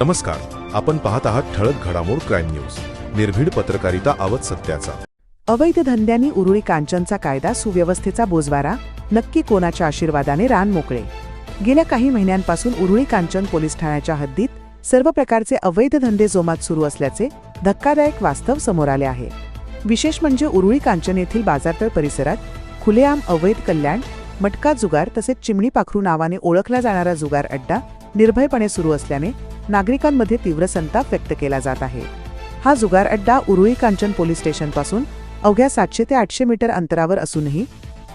नमस्कार. आपण पाहत आहात ठळक घडामोड क्राईम न्यूज. निर्भीड पत्रकारिता आवत सत्याचा. अवैध धंद्यांनी उरुळी कांचनचा कायदा सुव्यवस्थेचा बोजवारा नक्की कोणाच्या आशीर्वादाने रान मोकळे. गेल्या काही महिन्यांपासून उरुळी कांचन पोलीस ठाण्याच्या हद्दीत सर्व प्रकारचे अवैध धंदे जोमात सुरू असल्याचे धक्कादायक वास्तव समोर आले आहे. विशेष म्हणजे उरुळी कांचन येथील बाजारतळ परिसरात खुलेआम अवैध कल्याण मटका जुगार तसेच चिमणी पाखरू नावाने ओळखला जाणारा जुगार अड्डा निर्भयपणे सुरू असल्याने नागरिकांमध्ये तीव्र संताप व्यक्त केला जात आहे. हा जुगार अड्डा उरुळी कांचन पोलीस स्टेशनपासून अवघ्या सातशे ते आठशे मीटर अंतरावर असूनही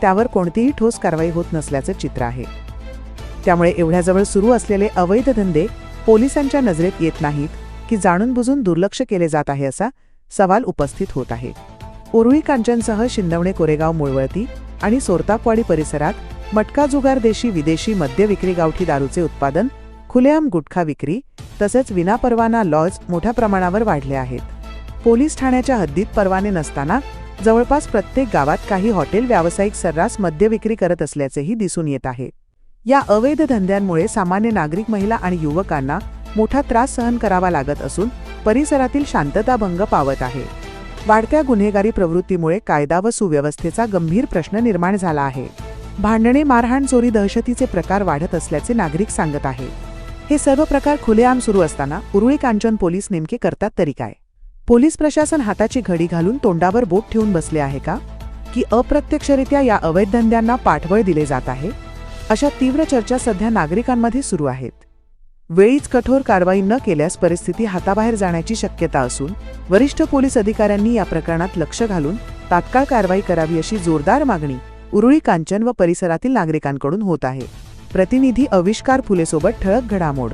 त्यावर कोणतीही ठोस कारवाई होत नसल्याचं चित्र आहे. त्यामुळे एवढ्याजवळ सुरू असलेले अवैध धंदे पोलिसांच्या नजरेत येत नाहीत की जाणून बुजून दुर्लक्ष केले जात आहे असा सवाल उपस्थित होत आहे. उरुळी कांचनसह शिंदवणे कोरेगाव मुळवळती आणि सोरतापवाडी परिसरात मटका जुगार देशी विदेशी मद्य विक्री गावठी दारूचे उत्पादन खुलेआम गुटखा विक्री तसेच विनापरवाना लॉज मोठ्या प्रमाणावर वाढले आहेत. पोलीस ठाण्याच्या हद्दीत परवाने नसताना जवळपास प्रत्येक गावात काही हॉटेल व्यावसायिक सर्रास मद्य विक्री करत असल्याचेही दिसून येत आहे. या अवैध धंद्यांमुळे सामान्य नागरिक महिला आणि युवकांना मोठा त्रास सहन करावा लागत असून परिसरातील शांतता भंग पावत आहे. वाढत्या गुन्हेगारी प्रवृत्तीमुळे कायदा व सुव्यवस्थेचा गंभीर प्रश्न निर्माण झाला आहे. भांडणे मारहाण चोरी दहशतीचे प्रकार वाढत असल्याचे नागरिक सांगत आहे हे सर्व प्रकार खुलेआम सुरू असताना उरुळी कांचन पोलीस नेमके करतात तरी काय? पोलीस प्रशासन हाताची घडी घालून तोंडावर बोट ठेवून बसले आहे का? की अप्रत्यक्षरित्या या अवैध धंद्यांना पाठबळ दिले जात आहे? अशा तीव्र चर्चा सध्या नागरिकांमध्ये सुरू आहेत. वेळीच कठोर कारवाई न केल्यास परिस्थिती हाताबाहेर जाण्याची शक्यता असून वरिष्ठ पोलीस अधिकाऱ्यांनी या प्रकरणात लक्ष घालून तात्काळ कारवाई करावी अशी जोरदार मागणी उरुळी कांचन व परिसरातील नागरिकांकडून होत आहे. प्रतिनिधी अविष्कार फुलेसोबत ठळक घडामोड.